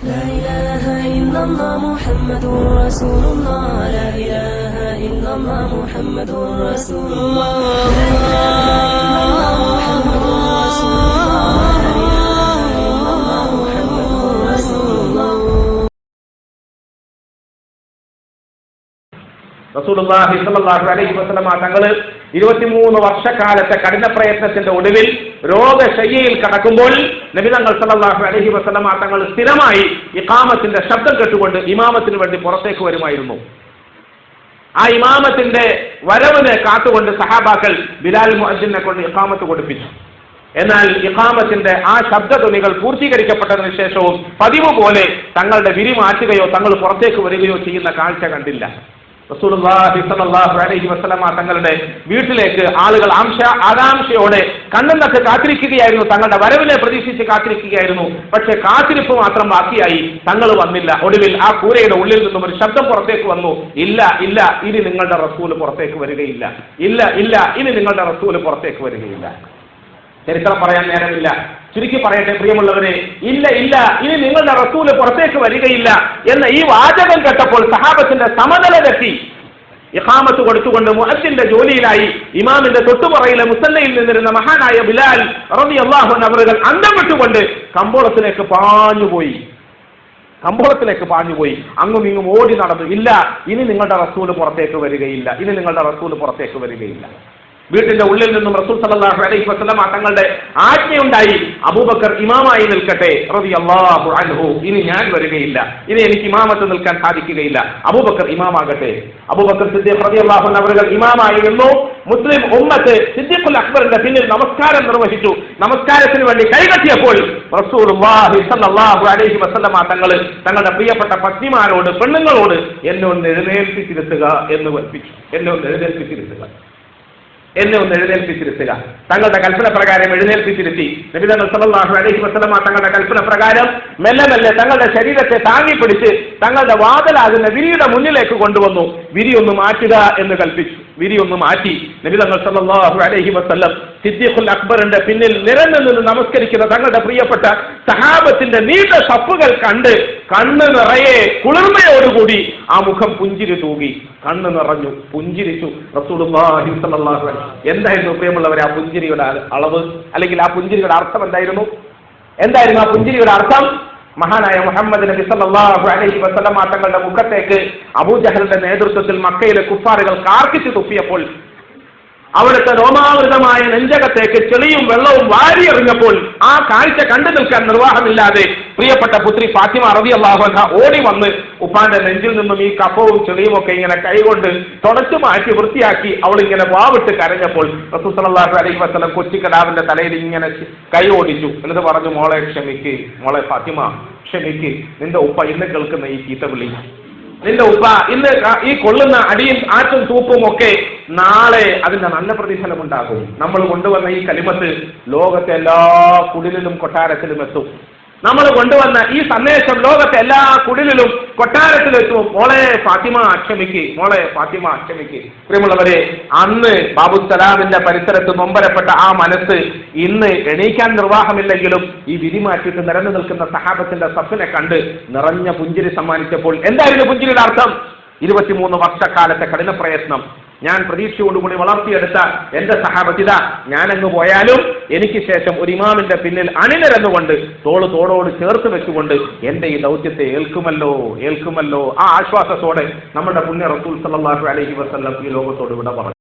لا إله إلا الله محمد رسول الله لا إله إلا الله محمد رسول الله لا إله إلا الله محمد رسول الله لا إله إلا الله محمد رسول الله റസൂലുള്ളാഹി സ്വല്ലല്ലാഹു അലൈഹി വസല്ലമ തങ്ങൾ ഇരുപത്തിമൂന്ന് വർഷക്കാലത്തെ കഠിന പ്രയത്നത്തിന്റെ ഒടുവിൽ രോഗശയ്യയിൽ കടക്കുമ്പോൾ നബിതങ്ങൾ തങ്ങൾ അലഹി വസല്ലമ തങ്ങൾ സ്ഥിരമായി ഇഖാമത്തിന്റെ ശബ്ദം കേട്ടുകൊണ്ട് ഇമാമത്തിന് വേണ്ടി പുറത്തേക്ക് വരുമായിരുന്നു. ആ ഇമാമത്തിന്റെ വരവിനെ കാത്തുകൊണ്ട് സഹാബാക്കൾ ബിലാൽ മുഹജിനെ കൊണ്ട് ഇഖാമത്ത് കൊടുപ്പിച്ചു. എന്നാൽ ഇഖാമത്തിന്റെ ആ ശബ്ദ തുണികൾ പൂർത്തീകരിക്കപ്പെട്ടതിന് ശേഷവും പതിവ് പോലെ തങ്ങളുടെ വിരി മാറ്റുകയോ തങ്ങൾ പുറത്തേക്ക് വരികയോ ചെയ്യുന്ന കാഴ്ച കണ്ടില്ല. അലൈഹി തങ്ങളുടെ വീട്ടിലേക്ക് ആളുകൾ ആംശ ആകാംക്ഷയോടെ കണ്ണെന്നൊക്കെ കാത്തിരിക്കുകയായിരുന്നു. തങ്ങളുടെ വരവിനെ പ്രതീക്ഷിച്ച് കാത്തിരിക്കുകയായിരുന്നു. പക്ഷെ കാത്തിരിപ്പ് മാത്രം ബാക്കിയായി തങ്ങൾ വന്നില്ല. ഒടുവിൽ ആ കൂരയുടെ ഉള്ളിൽ നിന്നും ഒരു ശബ്ദം പുറത്തേക്ക് വന്നു. ഇല്ല ഇല്ല ഇനി നിങ്ങളുടെ റസൂൽ പുറത്തേക്ക് വരികയില്ല. ഇല്ല ഇല്ല ഇനി നിങ്ങളുടെ റസൂൽ പുറത്തേക്ക് വരികയില്ല. ചരിത്രം പറയാൻ നേരമില്ല. ചുരുക്കി പറയട്ടെ പ്രിയമുള്ളവരെ ഇല്ല ഇല്ല ഇനി നിങ്ങളുടെ റസൂൽ പുറത്തേക്ക് വരികയില്ല എന്ന ഈ വാചകം കേട്ടപ്പോൾ സഹാബത്തിന്റെ സമനില തെറ്റി. ഇഹാമത്ത് കൊടുത്തുകൊണ്ട് മുഹത്തിന്റെ ജോലിയിലായി. ഇമാമിന്റെ തൊട്ടുപുറയിലെ മുസല്ലയിൽ നിന്നിരുന്ന മഹാനായ ബിലാൽ റബി അള്ളാഹുൻ അവറുകൾ അന്തം വിട്ടുകൊണ്ട് കമ്പോളത്തിലേക്ക് പാഞ്ഞുപോയി കമ്പോളത്തിലേക്ക് പാഞ്ഞുപോയി അങ്ങും ഇങ്ങും ഓടി നടന്നു. ഇല്ല ഇനി നിങ്ങളുടെ റസൂൽ പുറത്തേക്ക് വരികയില്ല. ഇനി നിങ്ങളുടെ റസൂൽ പുറത്തേക്ക് വരികയില്ല. വീട്ടിന്റെ ഉള്ളിൽ നിന്നും റസൂൽ സല്ലാഹു അലൈഹി വസ്ലമ തങ്ങളുടെ ആജ്ഞയുണ്ടായി. അബൂബക്കർ ഇമാമായി നിൽക്കട്ടെ. റബി അള്ളാഹു അൻഹു. ഇനി ഞാൻ വരികയില്ല. ഇനി എനിക്ക് ഇമാമത്ത് നിൽക്കാൻ സാധിക്കുകയില്ല. അബൂബക്കർ ഇമാമാകട്ടെ. അബൂബക്കർ സിദ്ദീഖ് റബി അള്ളാഹു അവരുകൾ ഇമാമായി നിന്നു. മുസ്ലിം ഉമ്മത്ത് സിദ്ദീഖുൽ അക്ബറിന്റെ പിന്നിൽ നമസ്കാരം നിർവഹിച്ചു. നമസ്കാരത്തിന് വേണ്ടി കൈകെട്ടിയപ്പോൾ റസൂൽ അലൈഹി വസ്ലമ തങ്ങൾ തങ്ങളുടെ പ്രിയപ്പെട്ട പത്നിമാരോട് പെണ്ണുങ്ങളോട് എന്നെ ഒന്ന് എഴുന്നേൽപ്പിച്ചിരുത്തുക എന്ന് കൽപ്പിച്ചു എന്നെ ഒന്ന് എഴുന്നേൽപ്പിച്ചിരുത്തുക. എന്നെ ഒന്ന് എഴുന്നേൽപ്പിച്ചിരുത്തുക. തങ്ങളുടെ കൽപ്പന പ്രകാരം എഴുന്നേൽപ്പിച്ചിരുത്തി. നബിതങ്ങൾ സലാഹു അലൈഹി വസല്ലമ തങ്ങളുടെ കൽപ്പന പ്രകാരം മെല്ലെ മെല്ലെ തങ്ങളുടെ ശരീരത്തെ താങ്ങിപ്പിടിച്ച് തങ്ങളുടെ വാതലാകുന്ന വിരിയുടെ മുന്നിലേക്ക് കൊണ്ടുവന്നു. വിരി ഒന്ന് മാറ്റുക എന്ന് കൽപ്പിച്ചു. വിരി ഒന്ന് മാറ്റി. നബിതങ്ങൾ അലൈഹി വസല്ലം സിദ്ദീഖുൽ അക്ബറിന്റെ പിന്നിൽ നിരന്നു നിന്ന് നമസ്കരിക്കുന്ന തങ്ങളുടെ പ്രിയപ്പെട്ട സഹാബത്തിന്റെ നീണ്ട സപ്പുകൾ കണ്ട് കണ്ണ് നിറയെ കുളിർമയോടുകൂടി ആ മുഖം പുഞ്ചിരി തൂകി. കണ്ണ് നിറഞ്ഞു പുഞ്ചിരിച്ചു. റസൂലുള്ളാഹി എന്തായിരുന്നു പ്രിയമുള്ളവരെ ആ പുഞ്ചിരിയുടെ അളവ്? അല്ലെങ്കിൽ ആ പുഞ്ചിരിയുടെ അർത്ഥം എന്തായിരുന്നു? എന്തായിരുന്നു ആ പുഞ്ചിരിയുടെ അർത്ഥം? മഹാനായ മുഹമ്മദ് നബി സല്ലാഹു അലൈഹി വസല്ലമ തങ്ങളുടെ മുഖത്തേക്ക് അബൂജഹലിന്റെ നേതൃത്വത്തിൽ മക്കയിലെ കുഫാറുകൾ കാർക്കിച്ചു തുപ്പിയപ്പോൾ അവിടുത്തെ രോമാവൃതമായ നെഞ്ചകത്തേക്ക് ചെളിയും വെള്ളവും വാരിയെറിഞ്ഞപ്പോൾ ആ കാഴ്ച കണ്ടു നിൽക്കാൻ നിർവാഹമില്ലാതെ പ്രിയപ്പെട്ട പുത്രി ഫാത്തിമ റബി അള്ളാഹുന ഓടി വന്ന് ഉപ്പാന്റെ നെഞ്ചിൽ നിന്നും ഈ കഫവും ചെളിയും ഒക്കെ ഇങ്ങനെ കൈകൊണ്ട് തുടച്ചു മാറ്റി വൃത്തിയാക്കി അവൾ ഇങ്ങനെ വാവിട്ട് കരഞ്ഞപ്പോൾ റസൂസലാഹു അലൈഹി വസ്ലം കൊച്ചിക്കടാവിന്റെ തലയിൽ ഇങ്ങനെ കൈ ഓടിച്ചു. എന്നിട്ട് പറഞ്ഞു മോളെ ക്ഷമിക്ക് മോളെ ഫാത്തിമ ക്ഷമിക്ക്. നിന്റെ ഉപ്പ ഇന്ന് കേൾക്കുന്ന ഈ ചീത്ത വിളി നിന്റെ ഉപ്പ ഇന്ന് ഈ കൊള്ളുന്ന അടിയും ആറ്റും തൂപ്പും ഒക്കെ നാളെ അതിന്റെ നല്ല പ്രതിഫലം ഉണ്ടാകും നമ്മൾ കൊണ്ടുവന്ന ഈ കലിമത്ത് ലോകത്തെ എല്ലാ കുടിലിലും കൊട്ടാരത്തിലും എത്തും. നമ്മൾ കൊണ്ടുവന്ന ഈ സന്ദേശം ലോകത്തെ എല്ലാ കുടിലിലും കൊട്ടാരത്തിലും എത്തും മോളെ ഫാത്തിമ അക്ഷമിക്ക് മോളെ ഫാത്തിമ അക്ഷമിക്ക് പ്രിയമുള്ളവരെ അന്ന് ബാബു സലാമിന്റെ പരിസരത്ത് നൊമ്പരപ്പെട്ട ആ മനസ്സ് ഇന്ന് എണീക്കാൻ നിർവാഹമില്ലെങ്കിലും ഈ വിധി മാറ്റിയിട്ട് നിരന്നു നിൽക്കുന്ന സഹാബത്തിന്റെ സഫിനെ കണ്ട് നിറഞ്ഞ പുഞ്ചിരി സമ്മാനിച്ചപ്പോൾ എന്തായിരുന്നു പുഞ്ചിരിയുടെ അർത്ഥം? ഇരുപത്തിമൂന്ന് വർഷക്കാലത്തെ കഠിന പ്രയത്നം ഞാൻ പ്രതീക്ഷയോടുകൂടി വളർത്തിയെടുത്ത എന്റെ സഹാബത്തിത ഞാനങ്ങ് പോയാലും എനിക്ക് ശേഷം ഒരു ഇമാമിന്റെ പിന്നിൽ അണിനിരന്നുകൊണ്ട് തോൾ തോളോട് ചേർത്ത് വെച്ചുകൊണ്ട് എന്റെ ഈ ദൗത്യത്തെ ഏൽക്കുമല്ലോ ഏൽക്കുമല്ലോ ആ ആശ്വാസത്തോടെ നമ്മുടെ പുണ്യ റസൂൽ സല്ലാഹു അലഹി വസല്ലം ഈ ലോകത്തോട് ഇവിടെ പറഞ്ഞു.